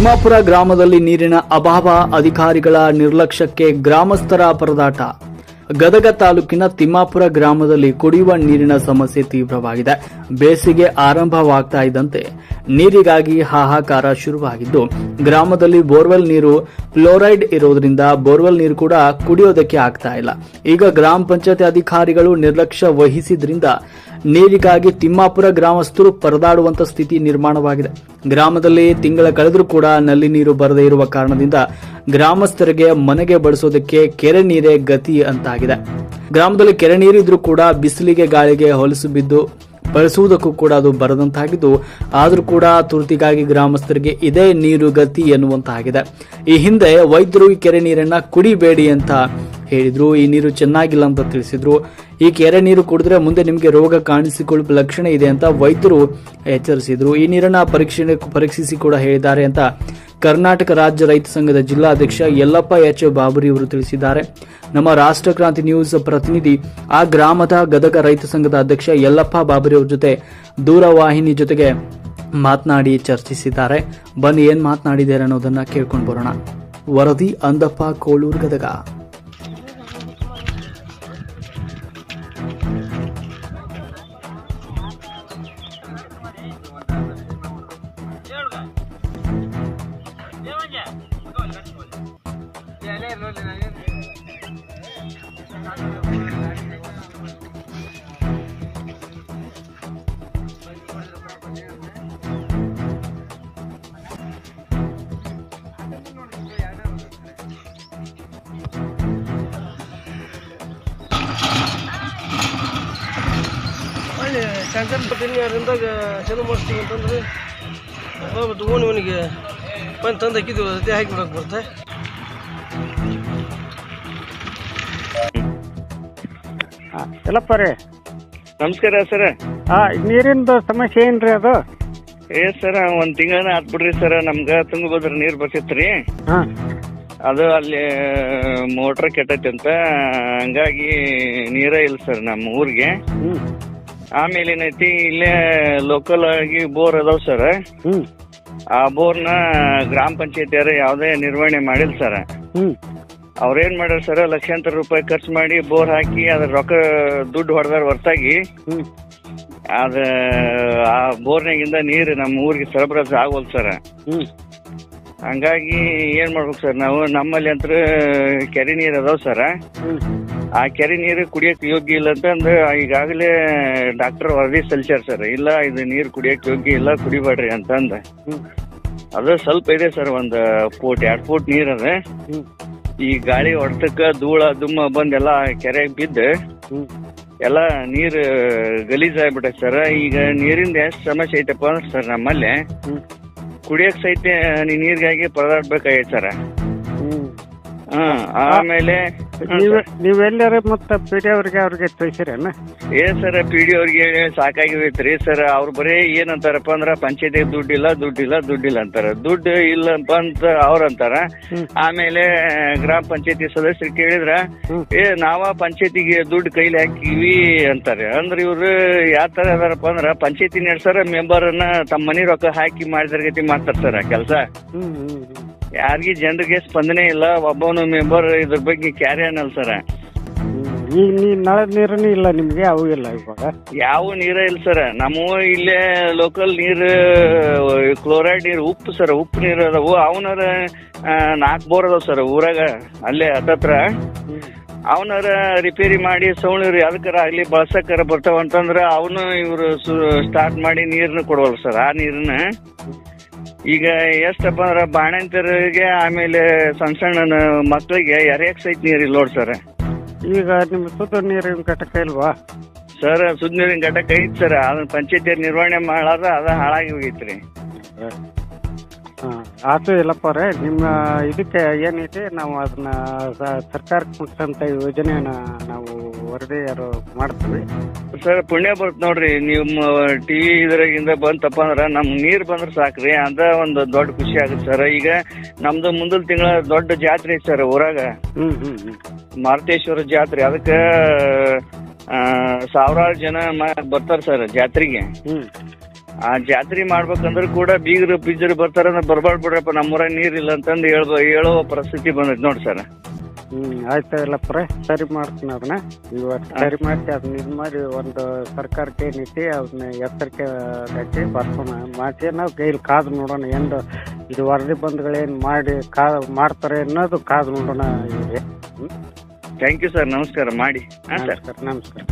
ತಿಮ್ಮಾಪುರ ಗ್ರಾಮದಲ್ಲಿ ನೀರಿನ ಅಭಾವ ಅಧಿಕಾರಿಗಳ ನಿರ್ಲಕ್ಷ್ಯಕ್ಕೆ ಗ್ರಾಮಸ್ಥರ ಪರದಾಟ. ಗದಗ ತಾಲೂಕಿನ ತಿಮ್ಮಾಪುರ ಗ್ರಾಮದಲ್ಲಿ ಕುಡಿಯುವ ನೀರಿನ ಸಮಸ್ಯೆ ತೀವ್ರವಾಗಿದೆ. ಬೇಸಿಗೆ ಆರಂಭವಾಗ್ತಾ ಇದ್ದಂತೆ ನೀರಿಗಾಗಿ ಹಾಹಾಕಾರ ಶುರುವಾಗಿದ್ದು, ಗ್ರಾಮದಲ್ಲಿ ಬೋರ್ವೆಲ್ ನೀರು, ಫ್ಲೋರೈಡ್ ಇರೋದ್ರಿಂದ ಬೋರ್ವೆಲ್ ನೀರು ಕೂಡ ಕುಡಿಯೋದಕ್ಕೆ ಆಗ್ತಾ ಇಲ್ಲ. ಈಗ ಗ್ರಾಮ ಪಂಚಾಯತ್ ಅಧಿಕಾರಿಗಳು ನಿರ್ಲಕ್ಷ್ಯ ವಹಿಸಿದ್ರಿಂದ ನೀರಿಗಾಗಿ ತಿಮ್ಮಾಪುರ ಗ್ರಾಮಸ್ಥರು ಪರದಾಡುವಂತ ಸ್ಥಿತಿ ನಿರ್ಮಾಣವಾಗಿದೆ. ಗ್ರಾಮದಲ್ಲಿ ತಿಂಗಳ ಕಳೆದರೂ ಕೂಡ ನಲ್ಲಿ ನೀರು ಬರದೇ ಇರುವ ಕಾರಣದಿಂದ ಗ್ರಾಮಸ್ಥರಿಗೆ ಮನೆಗೆ ಬಳಸೋದಕ್ಕೆ ಕೆರೆ ನೀರೇ ಗತಿ ಅಂತಾಗಿದೆ. ಗ್ರಾಮದಲ್ಲಿ ಕೆರೆ ನೀರಿದ್ರೂ ಕೂಡ ಬಿಸಿಲಿಗೆ ಗಾಳಿಗೆ ಹೊಲಸು ಬಿದ್ದು ಬಳಸುವುದಕ್ಕೂ ಕೂಡ ಅದು ಬರದಂತಾಗಿದ್ದು, ಆದರೂ ಕೂಡ ತುರ್ತಿಗಾಗಿ ಗ್ರಾಮಸ್ಥರಿಗೆ ಇದೇ ನೀರು ಗತಿ ಎನ್ನುವಂತಾಗಿದೆ. ಈ ಹಿಂದೆ ವೈದ್ಯರು ಕೆರೆ ನೀರನ್ನ ಕುಡಿಬೇಡಿ ಅಂತ ಹೇಳಿದ್ರು, ಈ ನೀರು ಚೆನ್ನಾಗಿಲ್ಲ ಅಂತ ತಿಳಿಸಿದ್ರು. ಈ ಕೆರೆ ನೀರು ಕುಡಿದ್ರೆ ಮುಂದೆ ನಿಮಗೆ ರೋಗ ಕಾಣಿಸಿಕೊಳ್ಳುವ ಲಕ್ಷಣ ಇದೆ ಅಂತ ವೈದ್ಯರು ಎಚ್ಚರಿಸಿದ್ರು. ಈ ನೀರನ್ನ ಪರೀಕ್ಷೆ ಪರೀಕ್ಷಿಸಿ ಕೂಡ ಹೇಳಿದ್ದಾರೆ ಅಂತ ಕರ್ನಾಟಕ ರಾಜ್ಯ ರೈತ ಸಂಘದ ಜಿಲ್ಲಾಧ್ಯಕ್ಷ ಯಲ್ಲಪ್ಪ ಎಚ್ ಬಾಬರಿ ಅವರು ತಿಳಿಸಿದ್ದಾರೆ. ನಮ್ಮ ರಾಷ್ಟ್ರ ಕ್ರಾಂತಿ ನ್ಯೂಸ್ ಪ್ರತಿನಿಧಿ, ಆ ಗ್ರಾಮದ ಗದಗ ರೈತ ಸಂಘದ ಅಧ್ಯಕ್ಷ ಯಲ್ಲಪ್ಪ ಬಾಬರಿ ಅವ್ರ ಜೊತೆ ದೂರವಾಹಿನಿ ಜೊತೆಗೆ ಮಾತನಾಡಿ ಚರ್ಚಿಸಿದ್ದಾರೆ. ಬಂದು ಏನ್ ಮಾತನಾಡಿದ್ದಾರೆ ಅನ್ನೋದನ್ನ ಕೇಳ್ಕೊಂಡು ಬರೋಣ. ವರದಿ, ಅಂದಪ್ಪ, ಕೋಳೂರು, ಗದಗ. ಟ್ಯಾಂಕರ್ ಬರ್ತೀನಿ ಅದರಿಂದಾಗ ಚಲೋ ಮಾಡಿಸ್ತೀವಿ ಅಂತಂದ್ರೆ ತಗೊಂಡು ಇವನಿಗೆ ಬಂದು ತಂದು ಹಾಕಿದ್ವಿ ಅದೇ ಹಾಕಿ ಬಿಡೋಕೆ ಬರುತ್ತೆ ಎಲ್ಲಪ್ಪ ರೀ ನಮಸ್ಕಾರ ಸರ. ಹಾಂ ನೀರಿಂದು ಸಮಸ್ಯೆ ಏನ್ರಿ ಅದು? ಏ ಸರ ಒಂದ್ ತಿಂಗಳ ಆತ್ ಬಿಡ್ರಿ ಸರ ನಮ್ಗ ತುಂಗಭದ್ರ ನೀರ್ ಬರ್ತಿತ್ರಿ ಹಾಂ. ಅದು ಅಲ್ಲಿ ಮೋಟ್ರ್ ಕೆಟ್ಟೈತಿ ಅಂತ ಹಂಗಾಗಿ ನೀರ ಇಲ್ಲ ಸರ್ ನಮ್ಮ ಊರಿಗೆ. ಆಮೇಲೆ ಏನೈತಿ ಇಲ್ಲೇ ಲೋಕಲ್ ಆಗಿ ಬೋರ್ ಅದಾವ ಸರ್. ಆ ಬೋರ್ನ ಗ್ರಾಮ ಪಂಚಾಯತಿಯವರು ಯಾವುದೇ ನಿರ್ವಹಣೆ ಮಾಡಿಲ್ಲ ಸರ್. ಅವ್ರೇನ್ ಮಾಡ್ಯಾರ ಸರ್ ಲಕ್ಷಾಂತರ ರೂಪಾಯಿ ಖರ್ಚು ಮಾಡಿ ಬೋರ್ ಹಾಕಿ ಅದ್ರ ರೊಕ್ಕ ದುಡ್ಡು ಹೊಡೆದಾರ ಹೊರತಾಗಿ. ಅದ ಆ ಬೋರ್ನಾಗಿಂದ ನೀರು ನಮ್ಮ ಊರಿಗೆ ಸರಬರಾಜು ಆಗೋಲ್ ಸರ್. ಹಂಗಾಗಿ ಏನ್ ಮಾಡ್ಬೇಕು ಸರ್ ನಾವು ನಮ್ಮಲ್ಲಿ ಅಂತ ಕೆರೆ ನೀರ್ ಅದಾವ ಸರ್. ಆ ಕೆರೆ ನೀರು ಕುಡಿಯಕ್ ಯೋಗ್ಯ ಇಲ್ಲ ಅಂತಂದು ಈಗಾಗಲೇ ಡಾಕ್ಟರ್ ವರದಿ ಸಲ್ಲಿಸ್ಯಾರ ಸರ್. ಇಲ್ಲ, ಇದು ನೀರು ಕುಡಿಯಕ್ ಯೋಗ್ಯ ಇಲ್ಲ, ಕುಡಿಬೇಡ್ರಿ ಅಂತಂದ. ಅದು ಸ್ವಲ್ಪ ಇದೆ ಸರ್, ಒಂದ್ ಫೋಟ್, ಎರಡ್ ಫೂಟ್ ನೀರ್ ಅದ. ಈ ಗಾಳಿ ಹೊಡೆತಕ್ಕ ಧೂಳ ದುಮ್ಮ ಬಂದೆಲ್ಲ ಕೆರೆಗೆ ಬಿದ್ದು ಬಿದ್ದ ಎಲ್ಲ ನೀರ್ ಗಲೀಜ್ ಆಗ್ಬಿಟ್ಟೆ ಸರ್. ಈಗ ನೀರಿಂದ ಎಷ್ಟು ಸಮಸ್ಯೆ ಐತಪ್ಪ ಅಂದ್ರೆ ಸರ್, ನಮ್ಮಲ್ಲಿ ಕುಡಿಯಕ್ಕೆ ಕುಡಿಯಕ್ ಸಹಿತ ನೀರ್ಗಾಗಿ ಪರದಾಡ್ಬೇಕಾಗೈತೆ ಸರ್. ಹ್ಮ್ ಆಮೇಲೆ ನೀವು ಮತ್ತ ಎಲ್ಲಾರ ಮತ್ತೆ ಪಿ ಡಿ ಅವ್ರಿಗೆ ಅವ್ರಿಗೆ ತಿಳಿಸಿರೇನ ಏ ಸರ್ ಪಿ ಡಿ ಅವ್ರಿಗೆ ಸಾಕಾಗಿವೈತ್ರಿ ಸರ್ ಅವ್ರು ಬರೀ ಏನಂತಾರಪ್ಪ ಅಂದ್ರ ಪಂಚಾಯತಿ ದುಡ್ಡಿಲ್ಲ ದುಡ್ಡಿಲ್ಲ ದುಡ್ಡಿಲ್ಲ ಅಂತಾರ. ದುಡ್ಡು ಇಲ್ಲಪ್ಪ ಅಂತ ಅವ್ರ ಅಂತಾರ. ಆಮೇಲೆ ಗ್ರಾಮ ಪಂಚಾಯತಿ ಸದಸ್ಯರು ಕೇಳಿದ್ರ ಏ ನಾವ ಪಂಚಾಯತಿಗೆ ದುಡ್ಡು ಕೈಲಿ ಹಾಕಿವಿ ಅಂತಾರೆ. ಅಂದ್ರೆ ಇವ್ರು ಯಾವ ತರ ಅದಾರಪ್ಪ ಅಂದ್ರ ಪಂಚಾಯತಿ ನಡೆಸಾರ ಮೆಂಬರ್ ಅನ್ನ ತಮ್ಮ ಮನಿ ರೊಕ್ಕ ಹಾಕಿ ಮಾಡಿದ್ರ ಗತಿ ಮಾಡ್ತಾರ ಸರ್ ಕೆಲಸ ಯಾರಿಗೂ ಜನರಿಗೆ ಸ್ಪಂದನೆ ಇಲ್ಲ ಒಬ್ಬನು ಮೆಂಬರ್ ಇದ್ರ ಬಗ್ಗೆ ಕ್ಯಾರಿ ಅನ್ನಲ್ಲ ಸರ್ ಈಗ ನೀ ನಳ ನೀರನೇ ಇಲ್ಲ ನಿಮ್ಗೆ ಅವು ಇಲ್ಲ ಇವಾಗ? ಯಾವ ನೀರ ಇಲ್ಲ ಸರ್ ನಮ್ಮ ಇಲ್ಲೇ ಲೋಕಲ್ ನೀರು ಕ್ಲೋರೈಡ್ ನೀರು ಉಪ್ಪು ಸರ್ ಉಪ್ಪು ನೀರು ಅದಾವು. ಅವನರ ನಾಲ್ಕು ಬೋರ್ ಅದಾವ ಸರ್ ಊರಾಗ ಅಲ್ಲೇ ಹತ್ತತ್ರ. ಅವನರ ರಿಪೇರಿ ಮಾಡಿ ಸೌಣೀರು ಯಾವ್ದಕ್ಕಾರ ಆಗ್ಲಿ ಬಳಸಕ್ಕಾರ ಬರ್ತಾವ ಅಂತಂದ್ರ ಅವನು ಇವರು ಸ್ಟಾರ್ಟ್ ಮಾಡಿ ನೀರನ್ನ ಕೊಡವಲ್ಲ ಸರ್ ಆ ನೀರನ್ನ ಈಗ ಎಷ್ಟಪ್ಪ ಅಂದ್ರೆ ಬಾಣಂತರಿಗೆ ಆಮೇಲೆ ಸಣ್ಣ ಸಣ್ಣ ಮಕ್ಕಳಿಗೆ ಎರೆಯಕ್ ಸಹಿತ ನೀರು ಇಲ್ಲ ನೋಡಿ ಸರ್. ಈಗ ನಿಮ್ಮ ಶುದ್ಧ ನೀರಿನ ಘಟಕ ಇಲ್ವಾ? ಸರ್ ಸುದ್ದ ನೀರಿನ ಘಟಕ ಐತಿ ಸರ್. ಅದನ್ನ ಪಂಚಾಯತಿ ನಿರ್ವಹಣೆ ಮಾಡಾರ ಅದ ಹಾಳಾಗಿ ಹೋಗೈತ್ರಿ. ಆತು ಇಲ್ಲಪ್ಪ ನಿಮ್ಮ ಇದಕ್ಕೆ ಏನೈತಿ ನಾವು ಅದನ್ನ ಸರ್ಕಾರ ಸರ್ಕಾರಕ್ಕೆ ಮುಟ್ಟಿಸಂತ ಯೋಜನೆನ ನಾವು ವರದಿ ಯಾರು ಮಾಡ್ತೀವಿ. ಸರ್ ಪುಣ್ಯ ಬರುತ್ತೆ ನೋಡ್ರಿ ನಿಮ್ಮ ಟಿವಿ ಇದ್ರಾಗಿಂದ ಬಂತಪ್ಪ ಅಂದ್ರ ನಮ್ ನೀರ್ ಬಂದ್ರ ಸಾಕ್ರಿ ಅಂತ ಒಂದು ದೊಡ್ಡ ಖುಷಿ ಆಗುತ್ತೆ ಸರ್. ಈಗ ನಮ್ದು ಮುಂದಿನ ತಿಂಗಳ ದೊಡ್ಡ ಜಾತ್ರೆ ಐತಿ ಸರ್ ಊರಾಗ. ಹ್ಮ್ ಹ್ಮ್ ಮಾರುತೇಶ್ವರ ಜಾತ್ರೆ ಅದಕ್ಕೆ ಸಾವಿರಾರು ಜನ ಬರ್ತಾರೆ ಸರ್ ಜಾತ್ರೆಗೆ. ಆ ಜಾತ್ರೆ ಮಾಡ್ಬೇಕಂದ್ರೆ ಕೂಡ ಬೀಗರು ಬೀಜರು ಬರ್ತಾರ ಬರ್ಬಾರ್ದು ಬಿಡ್ರಪ್ಪ ನಮ್ಮೂರ ನೀರಿಲ್ಲ ಅಂತಂದು ಹೇಳ್ಬೋ ಹೇಳೋ ಪರಿಸ್ಥಿತಿ ಬಂದೈತೆ ನೋಡಿ ಸರ್. ಹ್ಮ್ ಆಯ್ತು ಇಲ್ಲಪ್ಪರ ಸರಿ ಮಾಡ್ತೀನಿ ಅದನ್ನ ಇವತ್ತು ಸರಿ ಮಾಡಿ ಅದನ್ನ ಇದು ಮಾಡಿ ಒಂದು ಸರ್ಕಾರಕ್ಕೆ ಏನೈತಿ ಅದನ್ನ ಎತ್ತರಕ್ಕೆ ಕಟ್ಟಿ ಬರ್ಸೋಣ ಮಾಡಿ ನಾವು ಕೈಲಿ ಕಾದು ನೋಡೋಣ ಎಂದು ಇದು ವರದಿ ಬಂದ್ಗಳೇನು ಮಾಡಿ ಕಾ ಮಾಡ್ತಾರೆ ಅನ್ನೋದು ಕಾದು ನೋಡೋಣ ಹ್ಮ್. ಥ್ಯಾಂಕ್ ಯು ಸರ್ ನಮಸ್ಕಾರ ಮಾಡಿ. ಹಾಂ ಸರ್ ನಮಸ್ಕಾರ.